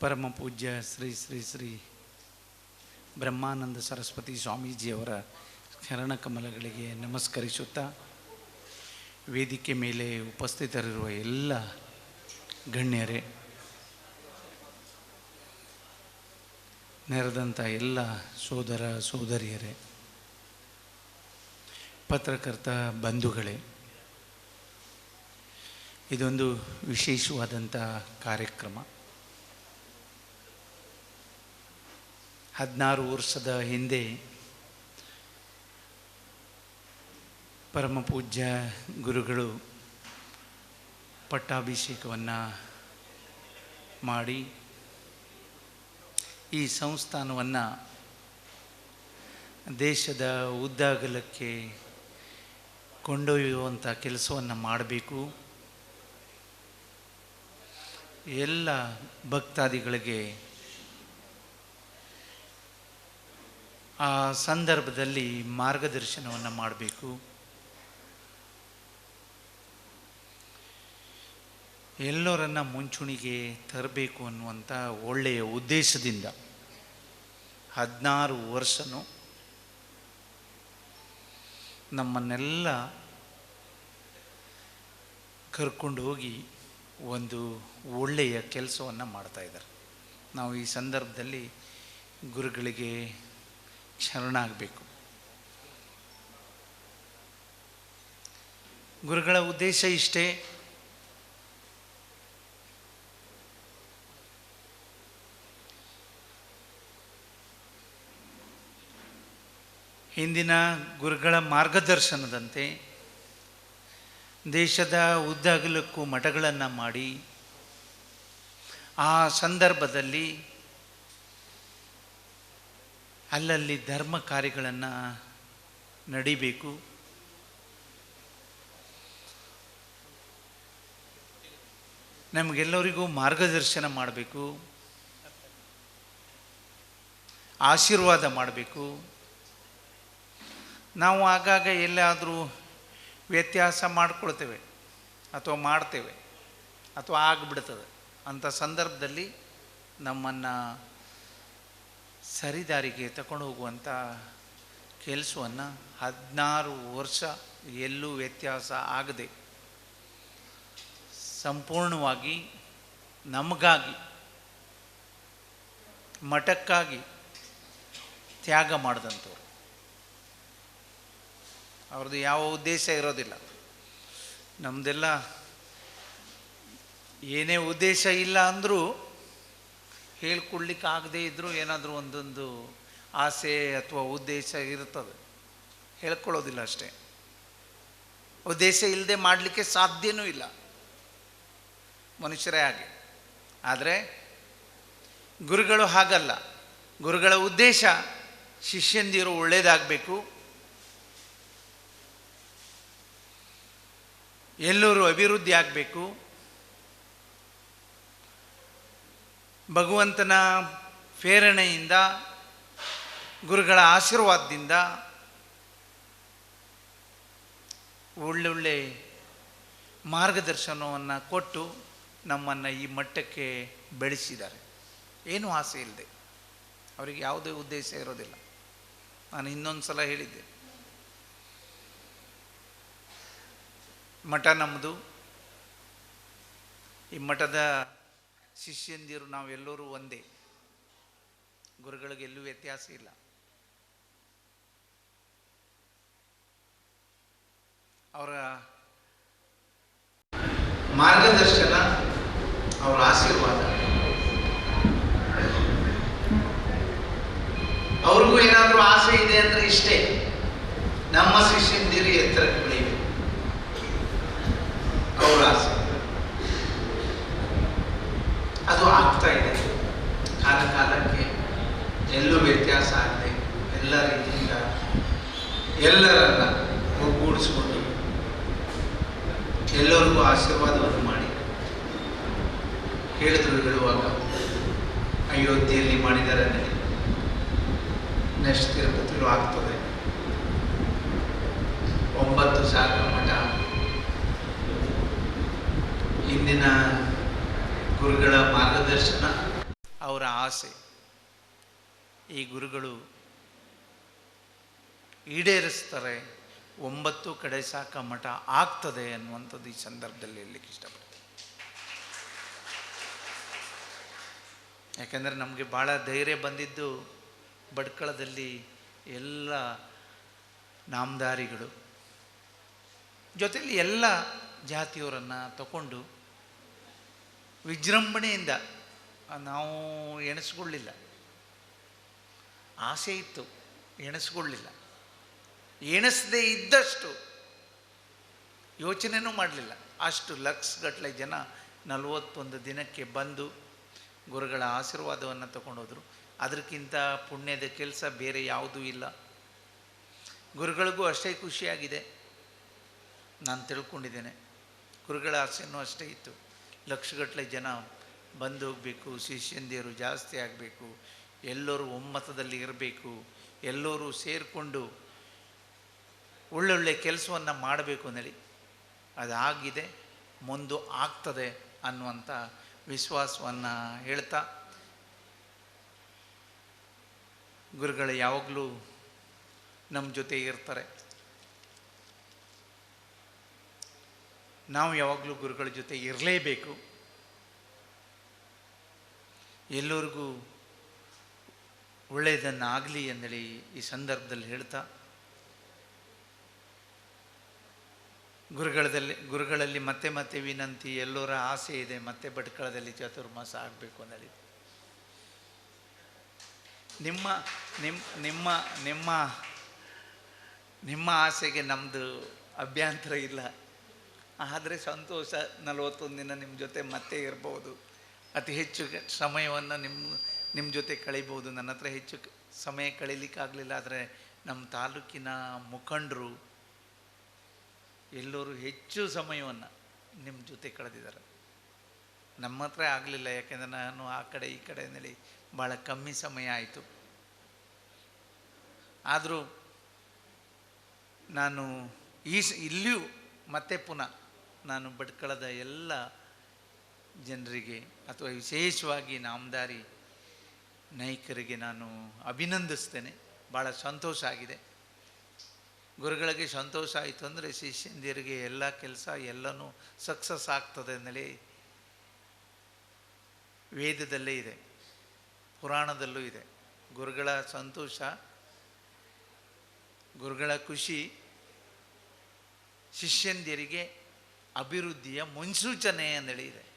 ಪರಮ ಪೂಜ್ಯ ಶ್ರೀ ಶ್ರೀ ಶ್ರೀ ಬ್ರಹ್ಮಾನಂದ ಸರಸ್ವತಿ ಸ್ವಾಮೀಜಿಯವರ ಶರಣ ಕಮಲಗಳಿಗೆ ನಮಸ್ಕರಿಸುತ್ತಾ ವೇದಿಕೆ ಮೇಲೆ ಉಪಸ್ಥಿತರಿರುವ ಎಲ್ಲ ಗಣ್ಯರೇ, ನೆರೆದಂಥ ಎಲ್ಲ ಸೋದರ ಸೋದರಿಯರೇ, ಪತ್ರಕರ್ತ ಬಂಧುಗಳೇ, ಇದೊಂದು ವಿಶೇಷವಾದಂಥ ಕಾರ್ಯಕ್ರಮ. ಹದಿನಾರು ವರ್ಷದ ಹಿಂದೆ ಪರಮ ಪೂಜ್ಯ ಗುರುಗಳು ಪಟ್ಟಾಭಿಷೇಕವನ್ನು ಮಾಡಿ ಈ ಸಂಸ್ಥಾನವನ್ನು ದೇಶದ ಉದ್ದಾಗಲಕ್ಕೆ ಕೊಂಡೊಯ್ಯುವಂಥ ಕೆಲಸವನ್ನು ಮಾಡಬೇಕು. ಎಲ್ಲ ಭಕ್ತಾದಿಗಳಿಗೆ ಆ ಸಂದರ್ಭದಲ್ಲಿ ಮಾರ್ಗದರ್ಶನವನ್ನು ಮಾಡಬೇಕು. ಎಲ್ಲರನ್ನ ಮುಂಚೂಣಿಗೆ ತರಬೇಕು ಅನ್ನುವಂಥ ಒಳ್ಳೆಯ ಉದ್ದೇಶದಿಂದ ಹದಿನಾರು ವರ್ಷನೂ ನಮ್ಮನ್ನೆಲ್ಲ ಕರ್ಕೊಂಡು ಹೋಗಿ ಒಂದು ಒಳ್ಳೆಯ ಕೆಲಸವನ್ನು ಮಾಡ್ತಾಯಿದ್ದಾರೆ ನಾವು ಈ ಸಂದರ್ಭದಲ್ಲಿ ಗುರುಗಳಿಗೆ ಶರಣಾಗಬೇಕು ಗುರುಗಳ ಉದ್ದೇಶ ಇಷ್ಟೇ. ಹಿಂದಿನ ಗುರುಗಳ ಮಾರ್ಗದರ್ಶನದಂತೆ ದೇಶದ ಉದ್ದಗಲಕ್ಕೂ ಮಠಗಳನ್ನು ಮಾಡಿ ಆ ಸಂದರ್ಭದಲ್ಲಿ ಅಲ್ಲಲ್ಲಿ ಧರ್ಮ ಕಾರ್ಯಗಳನ್ನು ನಡಿಬೇಕು. ನಮಗೆಲ್ಲರಿಗೂ ಮಾರ್ಗದರ್ಶನ ಮಾಡಬೇಕು. ಆಶೀರ್ವಾದ ಮಾಡಬೇಕು. ನಾವು ಆಗಾಗ ಎಲ್ಲಾದರೂ ವ್ಯತ್ಯಾಸ ಮಾಡ್ಕೊಳ್ತೇವೆ ಅಥವಾ ಮಾಡ್ತೇವೆ ಅಥವಾ ಆಗಿಬಿಡ್ತದೆ. ಅಂಥ ಸಂದರ್ಭದಲ್ಲಿ ನಮ್ಮನ್ನು ಸರಿದಾರಿಗೆ ತಗೊಂಡು ಹೋಗುವಂಥ ಕೆಲಸವನ್ನು ಹದಿನಾರು ವರ್ಷ ಎಲ್ಲೂ ವ್ಯತ್ಯಾಸ ಆಗದೆ ಸಂಪೂರ್ಣವಾಗಿ ನಮಗಾಗಿ, ಮಠಕ್ಕಾಗಿ ತ್ಯಾಗ ಮಾಡಿದಂಥವ್ರು. ಅವ್ರದ್ದು ಯಾವ ಉದ್ದೇಶ ಇರೋದಿಲ್ಲ. ನಮ್ಮದೆಲ್ಲ ಏನೇ ಉದ್ದೇಶ ಇಲ್ಲ ಅಂದರೂ ಹೇಳ್ಕೊಡ್ಲಿಕ್ಕೆ ಆಗದೇ ಇದ್ದರೂ ಏನಾದರೂ ಒಂದೊಂದು ಆಸೆ ಅಥವಾ ಉದ್ದೇಶ ಇರ್ತದೆ ಹೇಳ್ಕೊಳ್ಳೋದಿಲ್ಲ ಅಷ್ಟೇ. ಉದ್ದೇಶ ಇಲ್ಲದೆ ಮಾಡಲಿಕ್ಕೆ ಸಾಧ್ಯನೂ ಇಲ್ಲ. ಮನುಷ್ಯರೇ ಹಾಗೆ. ಆದರೆ ಗುರುಗಳು ಹಾಗಲ್ಲ. ಗುರುಗಳ ಉದ್ದೇಶ ಶಿಷ್ಯಂದಿರು ಒಳ್ಳೆಯದಾಗಬೇಕು ಎಲ್ಲರೂ ಅಭಿವೃದ್ಧಿ ಆಗಬೇಕು ಭಗವಂತನ ಪ್ರೇರಣೆಯಿಂದ, ಗುರುಗಳ ಆಶೀರ್ವಾದದಿಂದ ಒಳ್ಳೊಳ್ಳೆ ಮಾರ್ಗದರ್ಶನವನ್ನು ಕೊಟ್ಟು ನಮ್ಮನ್ನು ಈ ಮಟ್ಟಕ್ಕೆ ಬೆಳೆಸಿದ್ದಾರೆ. ಏನೂ ಆಸೆ ಇಲ್ಲದೆ ಅವರಿಗೆ ಯಾವುದೇ ಉದ್ದೇಶ ಇರೋದಿಲ್ಲ. ನಾನು ಇನ್ನೊಂದು ಸಲ ಹೇಳಿದ್ದೆ. ಮಠ ನಮ್ಮದು ಈ ಮಠದ ಶಿಷ್ಯಂದಿರು ನಾವೆಲ್ಲರೂ ಒಂದೇ. ಗುರುಗಳಿಗೆ ಎಲ್ಲೂ ವ್ಯತ್ಯಾಸ ಇಲ್ಲ. ಅವರ ಮಾರ್ಗದರ್ಶನ, ಅವರ ಆಶೀರ್ವಾದ. ಅವ್ರಿಗೂ ಏನಾದರೂ ಆಸೆ ಇದೆ ಅಂದರೆ ಇಷ್ಟೇ. ನಮ್ಮ ಶಿಷ್ಯಂದಿರು ಎತ್ತರಕ್ಕೆ ಬೆಳೆಯಬೇಕು ಅವರ ಆಸೆ ಅದು ಆಗ್ತಾ ಇದೆ ಕಾಲ ಕಾಲಕ್ಕೆ ಎಲ್ಲೂ ವ್ಯತ್ಯಾಸ ಆಗದೆ ಎಲ್ಲ ರೀತಿಯಿಂದ ಎಲ್ಲರನ್ನ ಒಗ್ಗೂಡಿಸ್ಕೊಂಡು ಎಲ್ಲರಿಗೂ ಆಶೀರ್ವಾದವನ್ನು ಮಾಡಿ. ಹೇಳಿದ್ರು ಹೇಳುವಾಗ ಅಯೋಧ್ಯೆಯಲ್ಲಿ ಮಾಡಿದ್ದಾರೆ ನೆಕ್ಸ್ಟ್ ತಿರುಪತಿಲೂ ಆಗ್ತದೆ. ಒಂಬತ್ತು ಸಾವಿರ ಮಠ. ಇಂದಿನ ಗುರುಗಳ ಮಾರ್ಗದರ್ಶನ, ಅವರ ಆಸೆ. ಈ ಗುರುಗಳು ಈಡೇರಿಸ್ತಾರೆ. ಒಂಬತ್ತು ಕಡೆ ಸಾಕ ಮಠ ಆಗ್ತದೆ ಅನ್ನುವಂಥದ್ದು ಈ ಸಂದರ್ಭದಲ್ಲಿ ಹೇಳಲಿಕ್ಕೆ ಇಷ್ಟಪಡ್ತೀನಿ. ಯಾಕೆಂದರೆ ನಮಗೆ ಭಾಳ ಧೈರ್ಯ ಬಂದಿದ್ದು ಭಟ್ಕಳದಲ್ಲಿ ಎಲ್ಲ ನಾಮದಾರಿಗಳು ಜೊತೆಯಲ್ಲಿ ಎಲ್ಲ ಜಾತಿಯವರನ್ನು ತಗೊಂಡು ವಿಜೃಂಭಣೆಯಿಂದ ನಾವು ಎಣಿಸ್ಕೊಳ್ಳಿಲ್ಲ. ಆಸೆ ಇತ್ತು, ಎಣಿಸ್ಕೊಳ್ಳಿಲ್ಲ. ಎಣಿಸದೇ ಇದ್ದಷ್ಟು ಯೋಚನೆನೂ ಮಾಡಲಿಲ್ಲ. ಅಷ್ಟು ಲಕ್ಷಗಟ್ಟಲೆ ಜನ ನಲವತ್ತೊಂದು ದಿನಕ್ಕೆ ಬಂದು ಗುರುಗಳ ಆಶೀರ್ವಾದವನ್ನು ತಗೊಂಡೋದ್ರು. ಅದಕ್ಕಿಂತ ಪುಣ್ಯದ ಕೆಲಸ ಬೇರೆ ಯಾವುದೂ ಇಲ್ಲ. ಗುರುಗಳಿಗೂ ಅಷ್ಟೇ ಖುಷಿಯಾಗಿದೆ. ನಾನು ತಿಳ್ಕೊಂಡಿದ್ದೇನೆ. ಗುರುಗಳ ಆಸೆಯೂ ಅಷ್ಟೇ ಇತ್ತು. ಲಕ್ಷಗಟ್ಟಲೆ ಜನ ಬಂದು ಹೋಗಬೇಕು, ಶಿಷ್ಯಂದಿಯರು ಜಾಸ್ತಿ ಆಗಬೇಕು, ಎಲ್ಲರೂ ಒಮ್ಮತದಲ್ಲಿ ಇರಬೇಕು, ಎಲ್ಲರೂ ಸೇರಿಕೊಂಡು ಒಳ್ಳೊಳ್ಳೆ ಕೆಲಸವನ್ನು ಮಾಡಬೇಕು ಅಂದೇಳಿ ಅದಾಗಿದೆ, ಮುಂದೆ ಆಗ್ತದೆ ಅನ್ನುವಂಥ ವಿಶ್ವಾಸವನ್ನು ಹೇಳ್ತಾ. ಗುರುಗಳು, ಯಾವಾಗಲೂ ನಮ್ಮ ಜೊತೆ ಇರ್ತಾರೆ. ನಾವು ಯಾವಾಗಲೂ ಗುರುಗಳ ಜೊತೆ ಇರಲೇಬೇಕು. ಎಲ್ಲರಿಗೂ ಒಳ್ಳೆಯದನ್ನು ಆಗಲಿ ಅಂದೇಳಿ ಈ ಸಂದರ್ಭದಲ್ಲಿ ಹೇಳ್ತಾ. ಗುರುಗಳದಲ್ಲಿ, ಗುರುಗಳಲ್ಲಿ ಮತ್ತೆ ಮತ್ತೆ ವಿನಂತಿ, ಎಲ್ಲರ ಆಸೆ ಇದೆ, ಮತ್ತೆ ಭಟ್ಕಳದಲ್ಲಿ ಚತುರ್ಮಾಸ ಆಗಬೇಕು ಅಂದೇಳಿ ನಿಮ್ಮ ನಿಮ್ಮ ನಿಮ್ಮ ನಿಮ್ಮ ನಿಮ್ಮ ಆಸೆಗೆ ನಮ್ಮದು ಅಭ್ಯಂತರ ಇಲ್ಲ. ಆದರೆ ಸಂತೋಷ ನಲವತ್ತೊಂದು ದಿನ ನಿಮ್ಮ ಜೊತೆ ಮತ್ತೆ ಇರ್ಬೋದು. ಅತಿ ಹೆಚ್ಚು ಸಮಯವನ್ನು ನಿಮ್ಮ ನಿಮ್ಮ ಜೊತೆ ಕಳಿಬೋದು. ನನ್ನ ಹತ್ರ ಹೆಚ್ಚು ಸಮಯ ಕಳೀಲಿಕ್ಕಾಗಲಿಲ್ಲ, ಆದರೆ ನಮ್ಮ ತಾಲೂಕಿನ ಮುಖಂಡರು ಎಲ್ಲರೂ ಹೆಚ್ಚು ಸಮಯವನ್ನು ನಿಮ್ಮ ಜೊತೆ ಕಳೆದಿದ್ದಾರೆ. ನಮ್ಮ ಹತ್ರ ಆಗಲಿಲ್ಲ, ಯಾಕೆಂದರೆ ನಾನು ಆ ಕಡೆ ಈ ಕಡೆ ಅಂದೇಳಿ ಭಾಳ ಕಮ್ಮಿ ಸಮಯ ಆಯಿತು. ಆದರೂ ನಾನು ಈ ಇಲ್ಲಿಯೂ ಮತ್ತೆ ಪುನಃ ನಾನು ಬಡ್ಕಳದ ಎಲ್ಲ ಜನರಿಗೆ ಅಥವಾ ವಿಶೇಷವಾಗಿ ನಾಮದಾರಿ ನಾಯಕರಿಗೆ ನಾನು ಅಭಿನಂದಿಸ್ತೇನೆ. ಭಾಳ ಸಂತೋಷ ಆಗಿದೆ. ಗುರುಗಳಿಗೆ ಸಂತೋಷ ಆಯಿತು ಅಂದರೆ ಶಿಷ್ಯಂದಿರಿಗೆ ಎಲ್ಲ ಕೆಲಸ ಎಲ್ಲನೂ ಸಕ್ಸಸ್ ಆಗ್ತದೆ ಅಂದೇಳಿ ವೇದದಲ್ಲೇ ಇದೆ. ಪುರಾಣದಲ್ಲೂ ಇದೆ. ಗುರುಗಳ ಸಂತೋಷ, ಗುರುಗಳ ಖುಷಿ, ಶಿಷ್ಯಂದಿರಿಗೆ ಅಭಿವೃದ್ಧಿಯ ಮುನ್ಸೂಚನೆ ಅಂದೇಳಿ ಇದೆ.